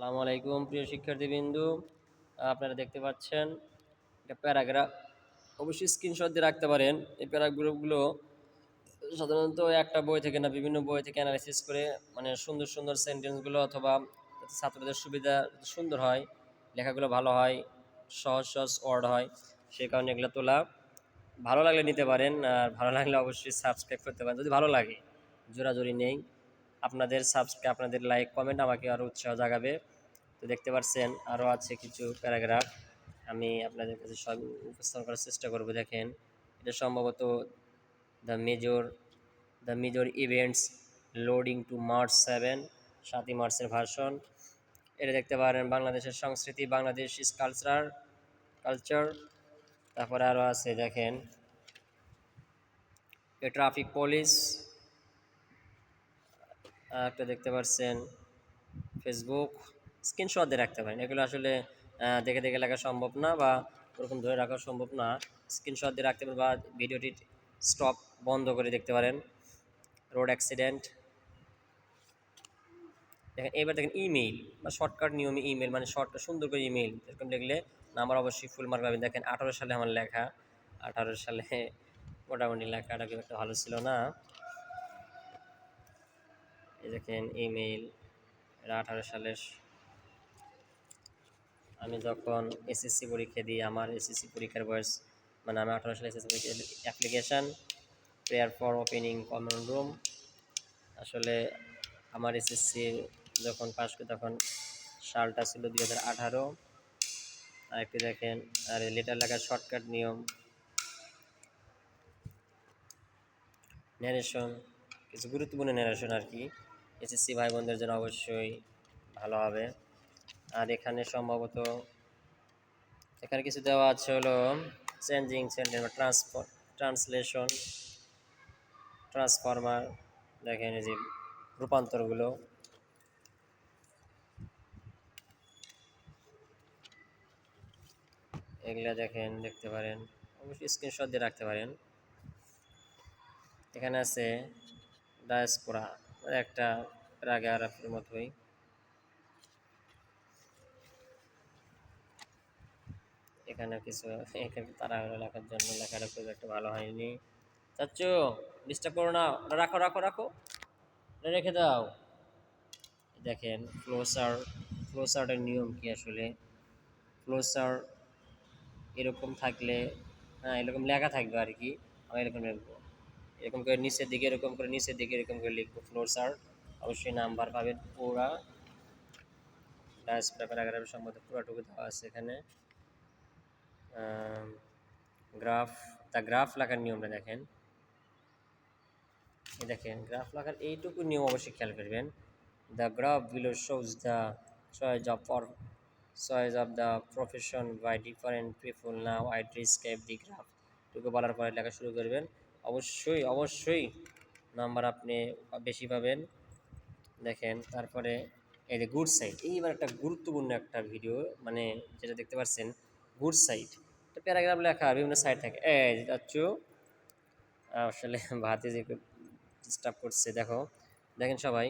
সালামু আলাইকুম, প্রিয় শিক্ষার্থীবৃন্দু। আপনারা দেখতে পাচ্ছেন একটা প্যারাগ্রাফ। অবশ্যই স্ক্রিনশট দিয়ে রাখতে পারেন। এই প্যারাগ্রাফগুলো সাধারণত একটা বই থেকে না, বিভিন্ন বই থেকে অ্যানালাইসিস করে মানে সুন্দর সুন্দর সেন্টেন্সগুলো অথবা ছাত্রদের সুবিধা সুন্দর হয়, লেখাগুলো ভালো হয়, সহজ সহজ ওয়ার্ড হয়, সেই কারণে এগুলো তোলা। ভালো লাগলে নিতে পারেন, আর ভালো লাগলে অবশ্যই সাবস্ক্রাইব করতে পারেন। যদি ভালো লাগে, জোরাজোরি নেই, আপনাদের সাবস্ক্রাইব আপনাদের লাইক কমেন্ট আমাকে আরও উৎসাহ জাগাবে। তো দেখতে পাচ্ছেন আরও আছে কিছু প্যারাগ্রাফ। আমি আপনাদের কাছে সব উপস্থাপন করার চেষ্টা করব, দেখেন। এটা সম্ভবত the major the major events leading to March seven সাতই মার্চের ভাষণ এটা দেখতে পারেন বাংলাদেশের সংস্কৃতি, বাংলাদেশ ইস কালচার কালচার তারপরে আরও আছে, দেখেন। এ ট্রাফিক পুলিশ একটা দেখতে পাচ্ছেন ফেসবুক স্ক্রিনশট দিয়ে রাখতে পারেন। এগুলো আসলে দেখে দেখে লেখা সম্ভব না বা ওরকম ধরে রাখা সম্ভব না। স্ক্রিনশট দিয়ে রাখতে পারেন বা ভিডিওটি স্টপ বন্ধ করে দেখতে পারেন। রোড অ্যাক্সিডেন্ট দেখেন, এবার দেখেন ইমেইল বা শর্টকাট নিয়মে ইমেল মানে শর্ট সুন্দর করে ইমেইল এরকম লিখলে নাম্বার অবশ্যই ফুল মার্ক পাবেন। দেখেন, আঠারো সালে আমার লেখা, আঠারো সালে মোটামুটি লেখাটা খুব একটা ভালো ছিল না। দেখেন ইমেইল এটা আঠারো সালের আমি যখন এসএসসি পরীক্ষা দিই, আমার এসএসসি পরীক্ষার বয়স মানে আমি আঠারো সালে এসএসসি পরীক্ষা application prayer for opening common room আসলে আমার এসএসসি যখন পাশ করি, তখন সালটা ছিল দুই হাজার আঠারো। আরেকটি দেখেন, আর লেটার লেখার শর্টকাট নিয়ম। ন্যারেশন কিছু গুরুত্বপূর্ণ ন্যারেশন আর কি। এসএসসি ভাই বোনদের জন্য অবশ্যই ভালো হবে। আর এখানে সম্ভবত এখানে কিছু দেওয়া আছে হলো চেঞ্জিং সেন্টেন্স বা ট্রান্সফর ট্রান্সলেশন ট্রান্সফরমার দেখেন এই যে রূপান্তরগুলো। এগুলা দেখেন, দেখতে পারেন। অবশ্যই স্ক্রিনশট দিয়ে রাখতে পারেন। এখানে আছে ডায়াসপোরা একটা প্যারাগ্রাফের মতোই। এখানে কিছু, এখানে তারা লেখার জন্য লেখাটা খুব একটা ভালো হয়নি। চাচ্চু ডিস্টার্ব করো না। রাখো রাখো রাখো। রেখে দাও। দেখেন ফ্লোসার ফ্লোসার্টের নিয়ম কি আসলে? ফ্লোসার এরকম থাকলে হ্যাঁ এরকম লেখা থাকবে আর কি। আমি এরকম লিখব। এরকম করে নিচের দিকে, এরকম করে নিচের দিকে, এরকম করে লিখব ফ্লোর সার অবশ্যই নাম্বার পাবেন পুরা। ডায়াস প্যারাগ্রাফের সম্বন্ধে পুরাটুকু দেওয়া আছে এখানে। গ্রাফ দ্য গ্রাফ লেখার নিয়মটা দেখেন। এই দেখেন, গ্রাফ লেখার এইটুকু নিয়ম অবশ্যই খেয়াল করবেন। The graph below shows the choice of for choice of the profession by different people now I describe the graph টুকু বলার পরে লেখা শুরু করবেন। অবশ্যই অবশ্যই নাম্বার আপনি বেশি পাবেন। দেখেন, তারপরে এই যে গুড সাইড এইবার একটা গুরুত্বপূর্ণ একটা ভিডিও মানে যেটা দেখতে পাচ্ছেন গুড সাইড একটা প্যারাগ্রাফ লেখা, বিভিন্ন সাইড থাকে। এই যাচ্ছ, আসলে ভাতে যে ডিস্টার্ব করছে, দেখো। দেখেন সবাই,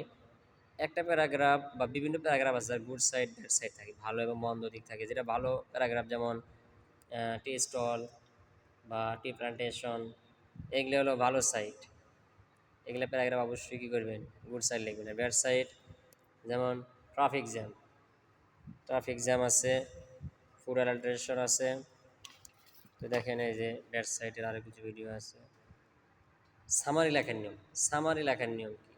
একটা প্যারাগ্রাফ বা বিভিন্ন প্যারাগ্রাফ আছে গুড সাইড ব্যাড সাইড থাকে, ভালো এবং মন্দ দিক থাকে। যেটা ভালো প্যারাগ্রাফ যেমন টি স্টল বা টি প্লান্টেশন এগুলো হলো ভালো সাইড এগুলো প্যারাগ্রাফ অবশ্যই কী করবেন? গুড সাইড লিখবেন। ব্যাড সাইড যেমন ট্রাফিক জ্যাম ট্রাফিক জ্যাম আছে ফুড অ্যাডাল্টারেশন আছে। তো দেখেন এই যে ব্যাড সাইডের আরও কিছু ভিডিও আছে। সামারি লেখার নিয়ম। সামারি লেখার নিয়ম কি?